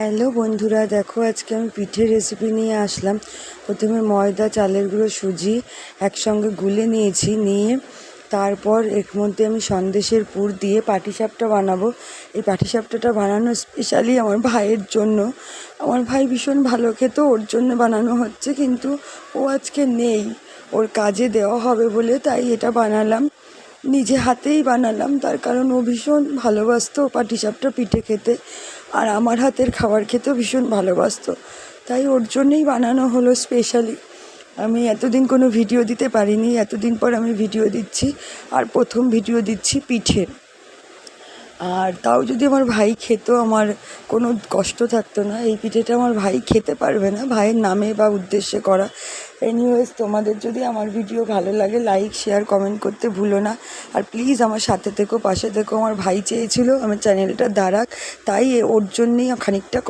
Hello বন্ধুরা, দেখো আজকে আমি পিঠের রেসিপি নিয়ে আসলাম। প্রথমে ময়দা, চালের গুঁড়ো, সুজি একসঙ্গে গুলে নিয়েছি, নিয়ে তারপর এর মধ্যে আমি সন্দেশের পুর দিয়ে পাটিসাপটা বানাবো। এই পাটিসাপটাটা বানানো স্পেশালি আমার ভাইয়ের জন্য। আমার ভাই ভীষণ ভালো খেত, ওর জন্য বানানো হচ্ছে, কিন্তু ও আজকে নেই। ওর কাজে দেওয়া হবে বলে তাই এটা বানালাম। নিজে হাতেই বানালাম, তার কারণ ও ভীষণ ভালোবাসতো পাটিসাপটা পিঠে খেতে। আর আমার হাতের খাবার খেতেও ভীষণ ভালোবাসত। তাই ওর জন্যেই বানানো হলো স্পেশালি আমি এতদিন কোনো ভিডিও দিতে পারিনি, এতদিন পর আমি ভিডিও দিচ্ছি, আর প্রথম ভিডিও দিচ্ছি পিঠের। আর তাও যদি আমার ভাই খেত, আমার কোনো কষ্ট থাকতো না। এই পিঠেটা আমার ভাই খেতে পারবে না, ভাইয়ের নামে বা উদ্দেশ্যে করা। এনিওয়েজ তোমাদের যদি আমার ভিডিও ভালো লাগে লাইক শেয়ার কমেন্ট করতে ভুলো না। আর প্লিজ আমার সাথে থেকো, পাশে থেকো। আমার ভাই চেয়েছিল, আমার চ্যানেলটা দাঁড়াক। তাই ওর জন্যেই খানিকটা